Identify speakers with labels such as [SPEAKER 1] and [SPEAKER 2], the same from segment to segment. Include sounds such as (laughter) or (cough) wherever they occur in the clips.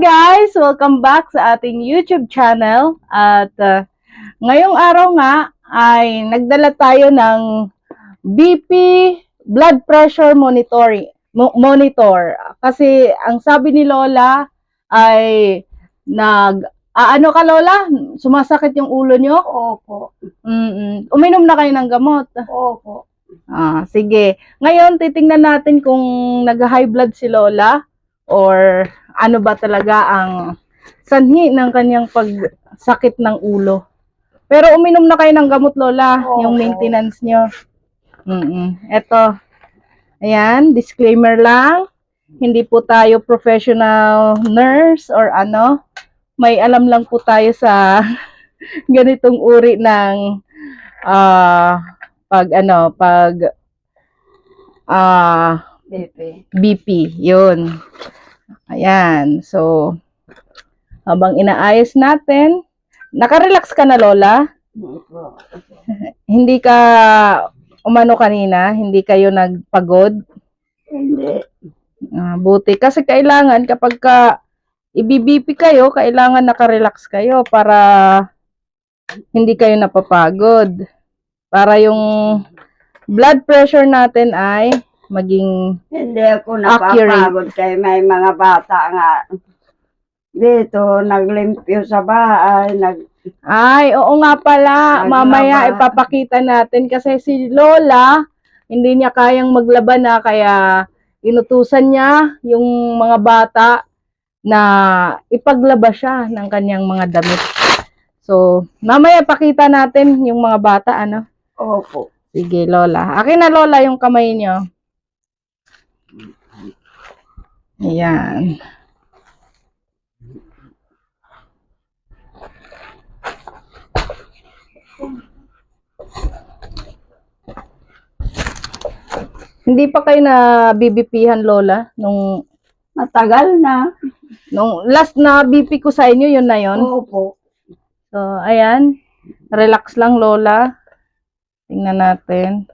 [SPEAKER 1] guys! Welcome back sa ating YouTube channel. At uh, ngayong araw nga ay nagdala tayo ng BP blood pressure monitoring mo- monitor kasi ang sabi ni Lola ay nag ah, ano ka Lola? Sumasakit yung ulo nyo?
[SPEAKER 2] Opo.
[SPEAKER 1] Mm-mm. Uminom na kayo ng gamot.
[SPEAKER 2] Opo.
[SPEAKER 1] Ah, sige. Ngayon, titingnan natin kung nag-high blood si Lola or ano ba talaga ang sanhi ng kanyang pagsakit ng ulo. Pero uminom na kayo ng gamot, Lola,
[SPEAKER 2] Oo.
[SPEAKER 1] yung maintenance nyo. Mm Eto. Ayan, disclaimer lang. Hindi po tayo professional nurse or ano. May alam lang po tayo sa (laughs) ganitong uri ng ah pag ano, pag ah
[SPEAKER 2] Pepe.
[SPEAKER 1] BP, yun. Ayan, so habang inaayos natin, nakarelax ka na Lola? Hindi ka umano kanina, hindi kayo nagpagod?
[SPEAKER 2] Hindi.
[SPEAKER 1] Ah, buti kasi kailangan kapag ka ibibp kayo, kailangan nakarelax kayo para hindi kayo napapagod. Para yung blood pressure natin ay maging
[SPEAKER 2] Hindi ako napapagod kay may mga bata nga dito naglimpyo sa bahay, nag
[SPEAKER 1] Ay, oo nga pala.
[SPEAKER 2] Naglaba.
[SPEAKER 1] Mamaya ipapakita natin kasi si Lola, hindi niya kayang maglaba na kaya inutusan niya yung mga bata na ipaglaba siya ng kanyang mga damit. So, mamaya pakita natin yung mga bata, ano?
[SPEAKER 2] opo.
[SPEAKER 1] Sige, Lola. Akin na, Lola, yung kamay niyo. Ayan. Hindi pa kayo na BBPhan, Lola? Nung,
[SPEAKER 2] Matagal na.
[SPEAKER 1] nung last na BP ko sa inyo, yun na yun?
[SPEAKER 2] Opo.
[SPEAKER 1] So, ayan. Relax lang, Lola. Tingnan natin.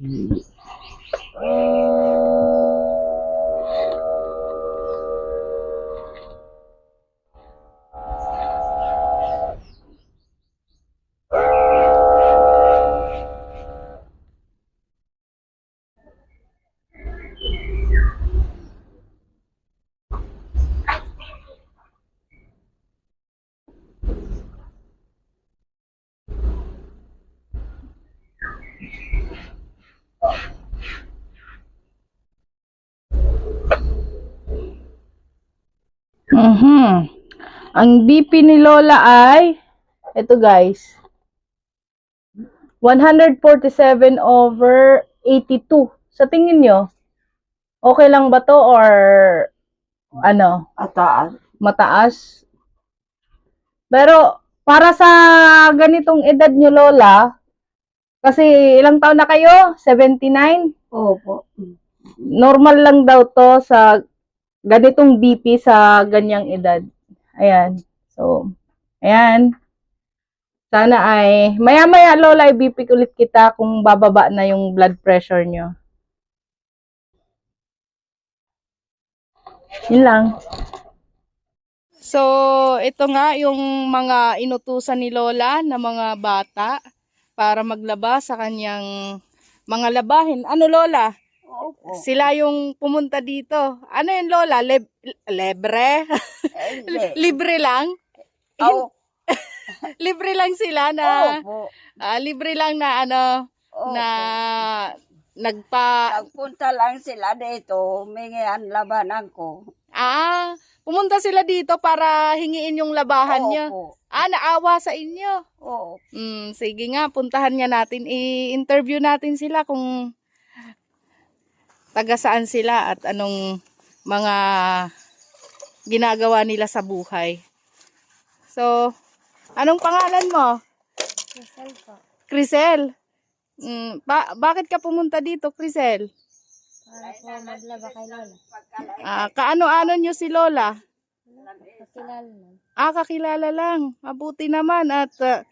[SPEAKER 1] you Hmm. Mhm. Ang BP ni Lola ay, ito guys, 147 over 82. Sa tingin nyo, okay lang ba to or ano,
[SPEAKER 2] Ataas.
[SPEAKER 1] mataas? Pero para sa ganitong edad nyo Lola, kasi ilang taon na kayo? 79?
[SPEAKER 2] Opo.
[SPEAKER 1] normal lang daw to sa ganitong BP sa ganyang edad. Ayan. So, ayan. Sana ay, maya-maya Lola, i-BP ulit kita kung bababa na yung blood pressure nyo. Yun lang. So, ito nga yung mga inutusan ni Lola na mga bata para maglaba sa kanyang mga labahin. Ano Lola?
[SPEAKER 2] Opo.
[SPEAKER 1] Sila yung pumunta dito. Ano yun, Lola? Leb- lebre? (laughs)
[SPEAKER 2] Hindi.
[SPEAKER 1] libre lang?
[SPEAKER 2] Opo. (laughs)
[SPEAKER 1] Libre lang sila na,
[SPEAKER 2] Opo.
[SPEAKER 1] ah, libre lang na ano,
[SPEAKER 2] Opo.
[SPEAKER 1] na nagpa,
[SPEAKER 2] Nagpunta lang sila dito, humingian labanan ko.
[SPEAKER 1] ah, pumunta sila dito para hingiin yung labahan niya.
[SPEAKER 2] Opo.
[SPEAKER 1] Ah, naawa sa inyo.
[SPEAKER 2] Opo.
[SPEAKER 1] Mm, sige nga, puntahan nga natin. I-interview natin sila kung taga saan sila at anong mga ginagawa nila sa buhay. So, anong pangalan mo?
[SPEAKER 3] Rizal po.
[SPEAKER 1] Crisel. Mm, ba- bakit ka pumunta dito, Crisel?
[SPEAKER 3] Para po maglaba kay Lola.
[SPEAKER 1] Ah, kaano-ano nyo si Lola?
[SPEAKER 3] Kakilala na.
[SPEAKER 1] Ah, kakilala lang. Mabuti naman at ah,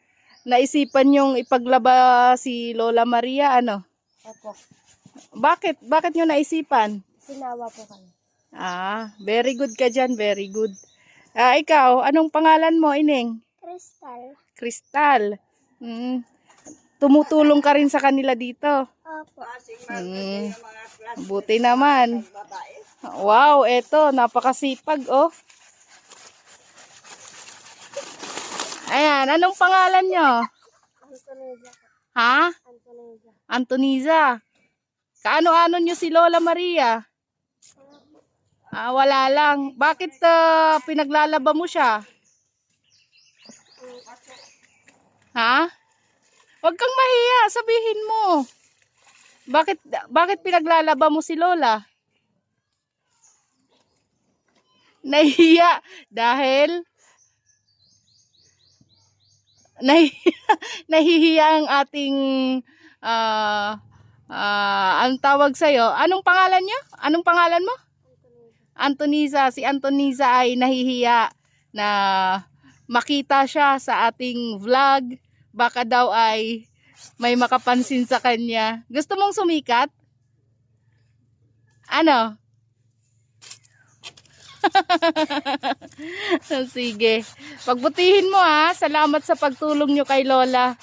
[SPEAKER 1] naisipan yung ipaglaba si Lola Maria, ano?
[SPEAKER 3] Opo.
[SPEAKER 1] Bakit? Bakit nyo naisipan?
[SPEAKER 3] Sinawa po kami.
[SPEAKER 1] Ah, very good ka dyan, very good. Ah, ikaw, anong pangalan mo, Ining?
[SPEAKER 3] Crystal.
[SPEAKER 1] Kristal. Mm. Tumutulong ka rin sa kanila dito.
[SPEAKER 3] Opo.
[SPEAKER 1] Mm. Buti naman. Wow, eto, napakasipag, oh. Ayan, anong pangalan nyo?
[SPEAKER 3] Antoneza po.
[SPEAKER 1] Ha?
[SPEAKER 3] Antoneza.
[SPEAKER 1] Antoniza. Kaano-ano nyo si Lola Maria? Ah, wala lang. Bakit ah, pinaglalaba mo siya? Ha? Huwag kang mahiya, sabihin mo. Bakit bakit pinaglalaba mo si Lola? (laughs) Nahihiya dahil (laughs) nahihiya, nahihiya ang ating ah ah, ang tawag sa'yo. Anong pangalan niyo? Anong pangalan mo? Antoniza. Si Antoniza ay nahihiya na makita siya sa ating vlog. Baka daw ay may makapansin sa kanya. Gusto mong sumikat? Ano? (laughs) Sige. Pagbutihin mo ha. Salamat sa pagtulong nyo kay Lola.